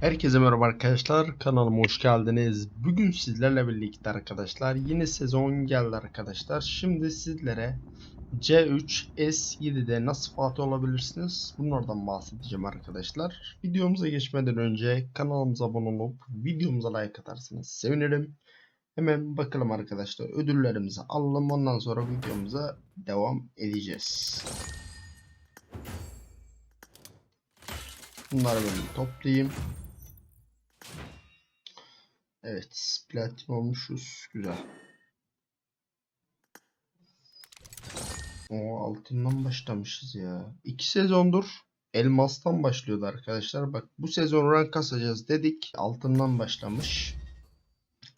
Herkese merhaba arkadaşlar kanalıma hoş geldiniz. Bugün sizlerle birlikte arkadaşlar yeni sezon geldi arkadaşlar. Şimdi sizlere C3 S7'de nasıl Fatih olabilirsiniz bunlardan bahsedeceğim arkadaşlar. Videomuza geçmeden önce kanalımıza abone olup videomuza like atarsanız sevinirim. Hemen bakalım arkadaşlar ödüllerimizi alalım ondan sonra videomuza devam edeceğiz. Bunları böyle toplayayım. Evet, platin olmuşuz. Güzel. O altından başlamışız ya. İki sezondur elmastan başlıyordu arkadaşlar. Bak bu sezon rank kasacağız dedik. Altından başlamış.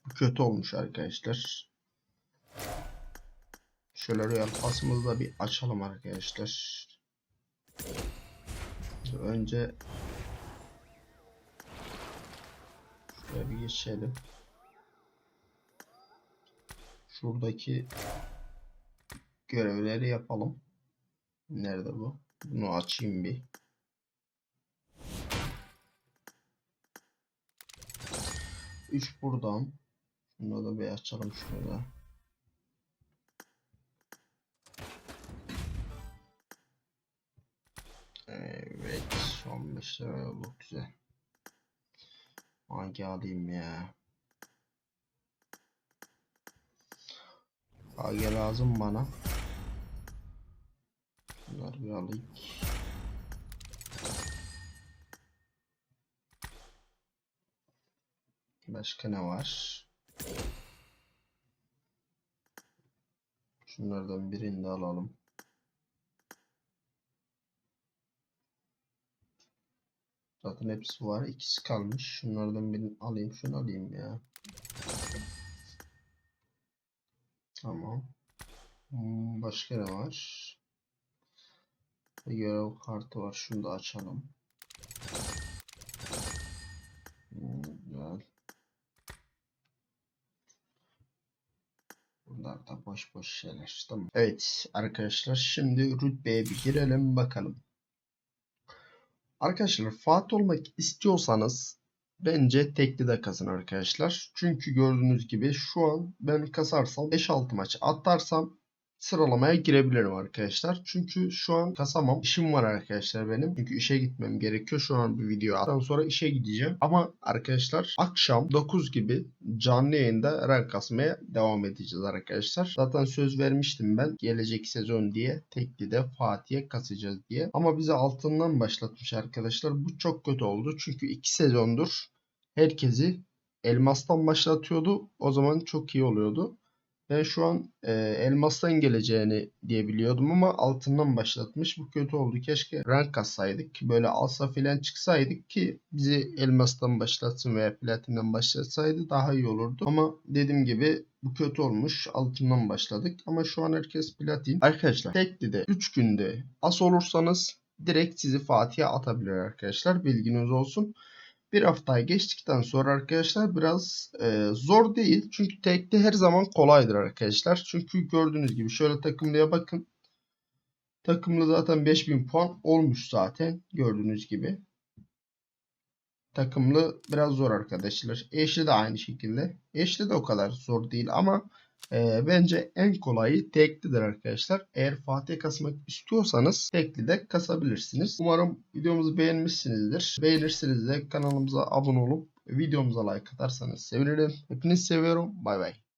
Bu kötü olmuş arkadaşlar. Şöyle royal pasımızı da bir açalım arkadaşlar. Önce Şuraya bir geçelim. Şuradaki görevleri yapalım. Nerede bu? Bunu açayım bir. Üç buradan. Şunu da bir açalım şurada. Evet. 15 lira oldu. Güzel. Hangi alayım ya? Hangi lazım bana? Bunları bir alayım. Başka ne var? Şunlardan birini de alalım. Zaten hepsi var. İkisi kalmış. Şunlardan birini alayım. Şunu alayım ya. Tamam. Hmm, Başka ne var? Görev kartı var. Şunu da açalım. Hmm, Güzel. Bunlar da boş boş şeyler. Tamam. Evet arkadaşlar şimdi rütbeye bir girelim bakalım. Arkadaşlar Fatih olmak istiyorsanız bence tekli de kasın arkadaşlar. Çünkü gördüğünüz gibi şu an ben kasarsam 5-6 maç atarsam sıralamaya girebilirim arkadaşlar. Çünkü şu an kasamam. İşim var arkadaşlar benim. Çünkü işe gitmem gerekiyor. Şu an bir video attıktan sonra işe gideceğim. Ama arkadaşlar akşam 9 gibi canlı yayında rank kasmaya devam edeceğiz arkadaşlar. Zaten söz vermiştim ben gelecek sezon diye tekli de Fatih'e kasacağız diye. Ama bize altından başlatmış arkadaşlar. Bu çok kötü oldu. Çünkü 2 sezondur herkesi elmastan başlatıyordu. O zaman çok iyi oluyordu. Ben şu an e, elmastan geleceğini diye biliyordum ama altından başlatmış. Bu kötü oldu. Keşke rank kassaydık. Böyle alsa filan çıksaydık ki bizi elmastan başlatsın veya platinden başlatsaydı daha iyi olurdu. Ama dediğim gibi bu kötü olmuş. Altından başladık. Ama şu an herkes platin. Arkadaşlar tekli de 3 günde as olursanız direkt sizi Fatih'e atabilir arkadaşlar. Bilginiz olsun. Bir haftayı geçtikten sonra arkadaşlar biraz e, zor değil. Çünkü tekte her zaman kolaydır arkadaşlar. Çünkü gördüğünüz gibi şöyle takımlıya bakın. Takımlı zaten 5000 puan olmuş zaten gördüğünüz gibi. Takımlı biraz zor arkadaşlar. Eşli de aynı şekilde. Eşli de o kadar zor değil ama e, bence en kolayı teklidir arkadaşlar. Eğer Fatih kasmak istiyorsanız tekli de kasabilirsiniz. Umarım videomuzu beğenmişsinizdir. Beğenirseniz de kanalımıza abone olup videomuza like atarsanız sevinirim. Hepinizi seviyorum. Bay bay.